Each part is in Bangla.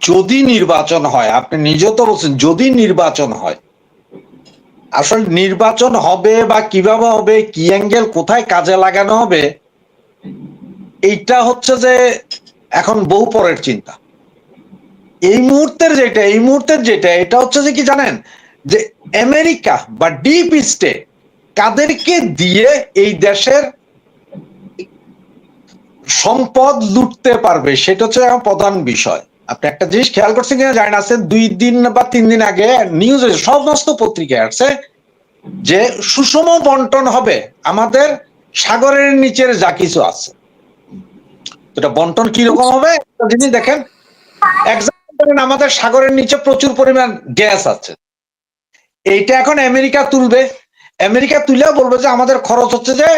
যদি নির্বাচন হয়, আপনি নিজেও তো বলছেন, যদি নির্বাচন হয়, আসলে নির্বাচন হবে বা কীভাবে হবে, কি অ্যাঙ্গেল, কোথায় কাজে লাগানো হবে, এইটা হচ্ছে যে এখন বহু পরের চিন্তা। এই মুহূর্তের যেটা, এই মুহূর্তের যেটা, এটা হচ্ছে যে কি জানেন? যে আমেরিকা বা ডিপ স্টেট কাদেরকে দিয়ে এই দেশের সম্পদ লুটতে পারবে, সেটা হচ্ছে প্রধান বিষয়। আপনি একটা জিনিস খেয়াল করছেন কিনা জানেন আছে দুই দিন বা তিন দিন আগে নিউজে সমস্ত পত্রিকায় আসছে যে সুষম বন্টন হবে। আমাদের সাগরের নিচের যা কিছু আছে। এটা বন্টন কীরকম হবে? জিনিস দেখেন আমাদের সাগরের নিচে প্রচুর পরিমাণ গ্যাস আছে। এইটা এখন আমেরিকা তুলবে। আমেরিকা তুলে বলবে যে আমাদের খরচ হচ্ছে যে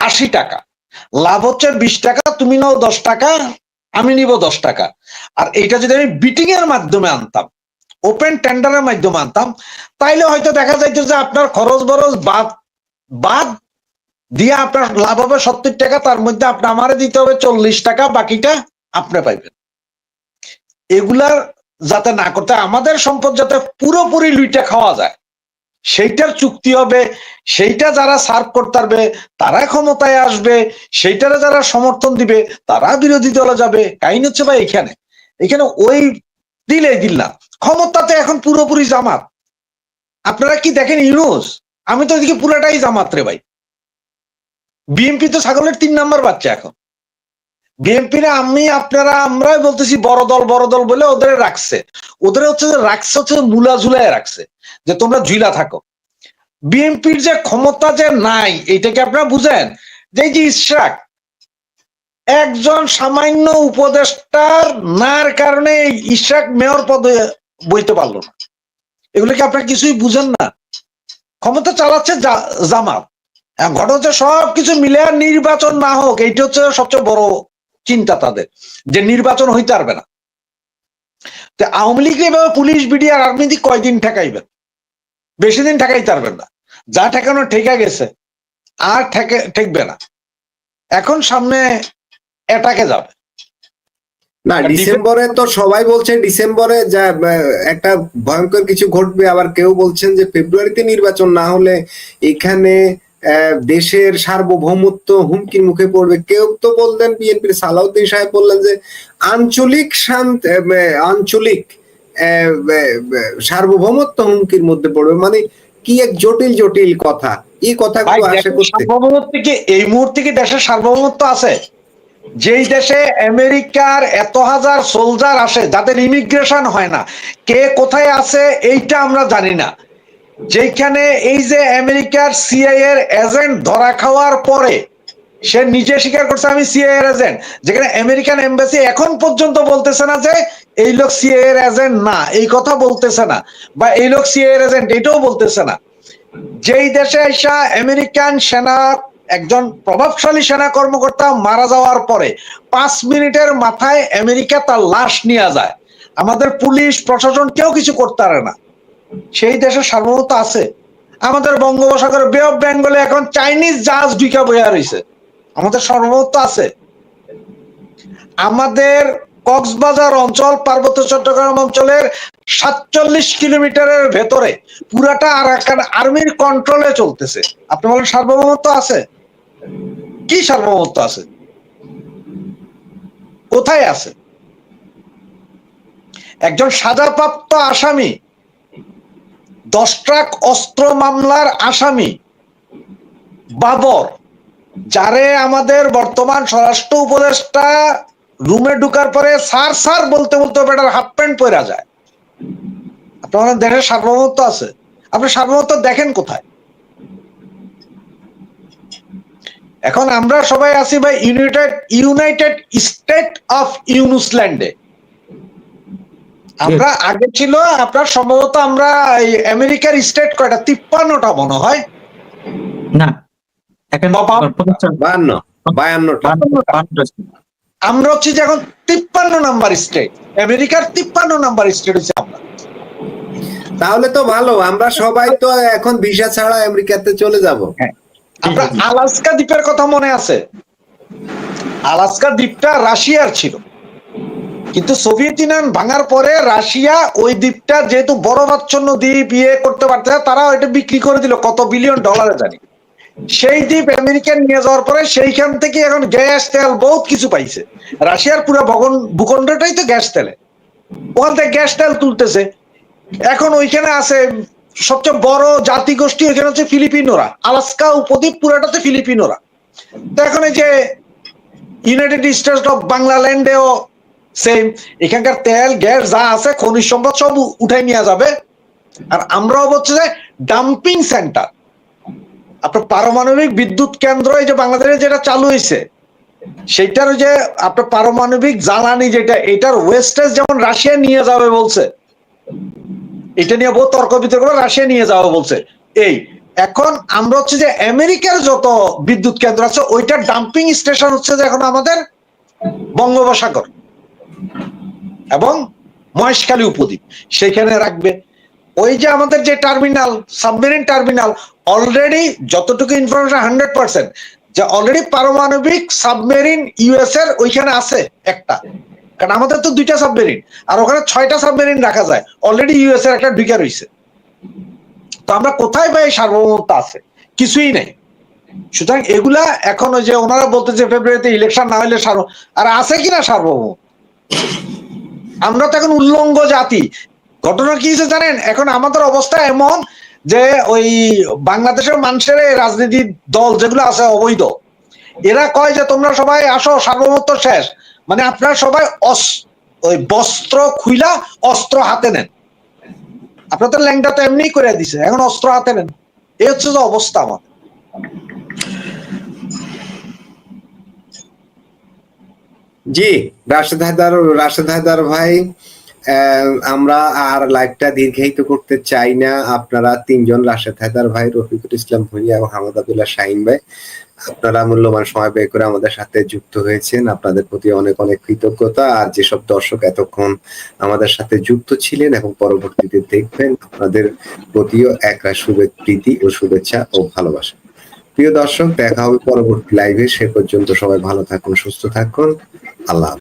আশি টাকা। লাভ হচ্ছে বিশ টাকা, তুমি নাও দশ টাকা আমি নিব দশ টাকা। আর এইটা যদি আমি বিটিং এর মাধ্যমে আনতাম ওপেন টেন্ডারের মাধ্যমে আনতাম, তাইলে হয়তো দেখা যাইতো যে আপনার খরচ বরচ বাদ বাদ দিয়ে আপনার লাভ হবে সত্তর টাকা, তার মধ্যে আপনি আমারে দিতে হবে চল্লিশ টাকা, বাকিটা আপনি পাইবেন। এগুলার যাতে না করতে, আমাদের সম্পদ যাতে পুরোপুরি লুইটা খাওয়া যায়। সেইটার চুক্তি হবে, সেইটা যারা সার্ভ করতে পারবে তারা ক্ষমতায় আসবে, সেইটারে যারা সমর্থন দিবে, তারা বিরোধী দলে যাবে। কাহিনী হচ্ছে ভাই এখানে এখানে ওই দিলে দিল না ক্ষমতাতে এখন পুরোপুরি জামাত। আপনারা কি দেখেন ইউনুস? আমি তো এদিকে পুরাটাই জামাত রে ভাই। বিএনপি তো ছাগলের তিন নাম্বার বাচ্চা এখন। বিএনপি রা আমি, আপনারা, আমরাই বলতেছি বড় দল বড় দল বলে ওদের রাখছে। ওদের হচ্ছে যে রাখছে হচ্ছে মুলা ঝুলায় রাখছে, যে তোমরা ঝুলা থাকো। বিএনপির যে ক্ষমতা যে নাই এইটাকে আপনারা বুঝেন? যে যে ইশরাক, একজন সামান্য উপদেষ্টার নার কারণে ইশরাক মেয়র পদে বইতে পারল না। এগুলোকে আপনারা কিছুই বুঝেন না? ক্ষমতা চালাচ্ছে জামাত। ঘটনা হচ্ছে সবকিছু মিলে নির্বাচন না হোক, এইটা হচ্ছে সবচেয়ে বড় চিন্তা তাদের যে নির্বাচন হইতে পারবে না। তো আওয়ামী লীগ এভাবে পুলিশ বিডি আর আর্মি দিয়ে কয়দিন ঠেকাইবেন? বেশি দিন ঠেকাইতে পারবেন না। যা ঠেকানো ঠেকা গেছে আর ঠেকে ঠেকবে না। এখন সামনে এটাকে যাবে। না ডিসেম্বরে তো সবাই বলছে ডিসেম্বরে যা একটা ভয়ঙ্কর কিছু ঘটবে। আবার কেউ বলছেন যে ফেব্রুয়ারিতে নির্বাচন না হলে এখানে দেশের সার্বভৌমত্ব হুমকির মুখে পড়বে। কেউ তো বললেন বিএনপির সালাউদ্দিন সাহেব বললেন যে আঞ্চলিক শান্ত আঞ্চলিক সার্বভৌমত্ব হুমকির মধ্যে পড়বে। মানে কি এক জটিল জটিল কথা। এই কথাগুলো করতে সার্বভৌমত্ব কি এই মুহূর্তে কি দেশের সার্বভৌমত্ব আছে? যেই দেশে আমেরিকার এত হাজার সোলজার আসে যাদের ইমিগ্রেশন হয় না কে কোথায় আছে এইটা আমরা জানি না। যেখানে এই যে আমেরিকার সিআই এর এজেন্ট ধরা খাওয়ার পরে সে নিজে স্বীকার করছে, আমি সিআই এর এজেন্ট যেখানে আমেরিকান এম্বাসি এখন পর্যন্ত বলতেছে না যে, এই লোক সিআই এর এজেন্ট না। এই কথা বলতেছে না। বা, এই লোক সিআই এর এজেন্ট এটাও বলতেছে না। যেই দেশে এসা আমেরিকান সেনা, একজন প্রভাবশালী সেনা কর্মকর্তা মারা যাওয়ার পরে পাঁচ মিনিটের মাথায় আমেরিকা তার লাশ নিয়ে যায়। আমাদের পুলিশ, প্রশাসন কেউ কিছু করতে পারে না। সেই দেশের সার্বভৌমত্ব আছে। আমাদের বঙ্গোপসাগর বে অফ বেঙ্গলে এখন চাইনিজ জাহাজ ঢুকা বইয়া রয়েছে। আমাদের সার্বভৌমত্ব আছে। আমাদের কক্সবাজার অঞ্চল, পার্বত্য চট্টগ্রাম অঞ্চলের সাতচল্লিশ কিলোমিটারের ভেতরে পুরাটা আরাকান আর্মির কন্ট্রোলে চলতেছে। আপনি বলেন সার্বভৌমত্ব আছে? কি সার্বভৌমত্ব আছে? কোথায় আছে? একজন সাজাপ্রাপ্ত আসামি দশ ট্রাক অস্ত্র মামলার আসামি বাবর, যারে আমাদের বর্তমান স্বরাষ্ট্র উপদেষ্টা রুমে ঢুকার পরে সার সার বলতে বলতে বেটার হাফ প্যান্ট পরা যায়। আপনার দেশের সার্বভৌমত্ব আছে? আপনি সার্বভৌমত্ব দেখেন কোথায়? এখন আমরা সবাই আছি ভাই ইউনাইটেড ইউনাইটেড স্টেট অফ ইউনুসল্যান্ডে। আমরা আগে ছিল আপনার সম্ভবত আমরা আমেরিকার স্টেট কয়টা? তিপ্পান্নটা মনে হয়। না। আমরা হচ্ছে এখন তিপ্পান্ন নাম্বার স্টেট। আমেরিকার তিপ্পান্ন নাম্বার স্টেট হচ্ছে আমরা। তাহলে তো ভালো আমরা সবাই তো এখন ভিসা ছাড়া আমেরিকাতে চলে যাব। আমরা আলাস্কা দ্বীপের কথা মনে আছে? আলাস্কা দ্বীপটা রাশিয়ার ছিল। কিন্তু সোভিয়েত ইউনিয়ন ভাঙার পরে রাশিয়া ওই দ্বীপটা যেহেতু বরফাচ্ছন্ন দ্বীপ ইয়ে করতে পারছে না, তারা ওইটা বিক্রি করে দিল কত বিলিয়ন ডলারে জানি। সেই দ্বীপ আমেরিকান নিয়ে যাওয়ার পরে সেইখান থেকে এখন গ্যাস তেল বহুত কিছু পাইছে। রাশিয়ার পুরো ভূখণ্ডটাই তো গ্যাস তেলে। ওখান থেকে গ্যাস তেল তুলতেছে। এখন ওইখানে আছে সবচেয়ে বড় জাতিগোষ্ঠী ওইখানে হচ্ছে ফিলিপিনোরা। আলাস্কা উপদ্বীপ পুরোটাতে ফিলিপিনোরা। তো এখন এই যে ইউনাইটেড স্টেটস অফ বাংলাল্যান্ডেও সেম এখানকার তেল, গ্যাস যা আছে খনিজ সম্পদ সব উঠাই নিয়ে যাবে। আর আমরাও হচ্ছে যে ডাম্পিং সেন্টার আপনার পারমাণবিক বিদ্যুৎ কেন্দ্র, এই যে বাংলাদেশে যেটা চালু হয়েছে সেটার যে আপনার পারমাণবিক জ্বালানি যেটা, এটার ওয়েস্টেজ যেমন রাশিয়া নিয়ে যাবে বলছে, এটা নিয়ে বহু তর্ক বিতর্ক, রাশিয়া নিয়ে যাবে বলছে। এই, এখন আমরা হচ্ছে যে আমেরিকার যত বিদ্যুৎ কেন্দ্র আছে, ওইটার ডাম্পিং স্টেশন হচ্ছে যে এখন আমাদের বঙ্গোপসাগর। এবং মহেশখালী উপদ্বীপ। সেখানে রাখবে। ওই যে আমাদের যে টার্মিনাল সাবমেরিন টার্মিনাল অলরেডি যতটুকু ইনফরমেশন হান্ড্রেড পার্সেন্ট যে অলরেডি পারমাণবিক সাবমেরিন ইউএস এর ওইখানে আছে একটা। কারণ আমাদের তো দুইটা সাবমেরিন আর ওখানে ছয়টা সাবমেরিন রাখা যায়। অলরেডি ইউএস এর একটা ঢুকে রয়েছে তো আমরা কোথায় ভাই সার্বভৌমত্ব আছে? কিছুই নেই। সুতরাং এগুলা এখন ওই যে ওনারা বলতে যে ফেব্রুয়ারিতে ইলেকশন না হলে সার্ব আর আছে কিনা সার্বভৌম? আমরা তো এখন উল্লঙ্গ জাতি। ঘটনা কি হয়েছে জানেন? এখন আমাদের অবস্থা এমন যে ওই বাংলাদেশের মানুষের এই রাজনীতির দল যেগুলো আছে অবৈধ, এরা কয় যে তোমরা সবাই আসো, সার্বভৌমত্ব শেষ। মানে আপনারা সবাই ওই বস্ত্র খুইলা অস্ত্র হাতে নেন। আপনাদের ল্যাংটা তো এমনি করে দিছে, এখন অস্ত্র হাতে নেন। এই হচ্ছে যে অবস্থা আমার জি, রাশেদ হায়দার, রাশেদ ভাই আমরা আর লাইভটা দীর্ঘায়িত করতে চাই না। আপনারা তিনজন, রাশেদ হায়দার ভাই, রফিকুল ইসলাম ভুঁইয়া এবং হামাদ আবদুল্লাহ শাহিন ভাই, আপনারা মূল্যবান সময় ব্যয় করে আমাদের সাথে যুক্ত হয়েছেন। আপনাদের প্রতি অনেক অনেক কৃতজ্ঞতা। আর যেসব দর্শক এতক্ষণ আমাদের সাথে যুক্ত ছিলেন এবং পরবর্তীতে দেখবেন, আপনাদের প্রতিও একটা শুভে প্রীতি ও শুভেচ্ছা ও ভালোবাসা। প্রিয় দর্শক দেখা হবে পরবর্তী লাইভে সে পর্যন্ত সবাই ভালো থাকুন সুস্থ থাকুন আল্লাহ।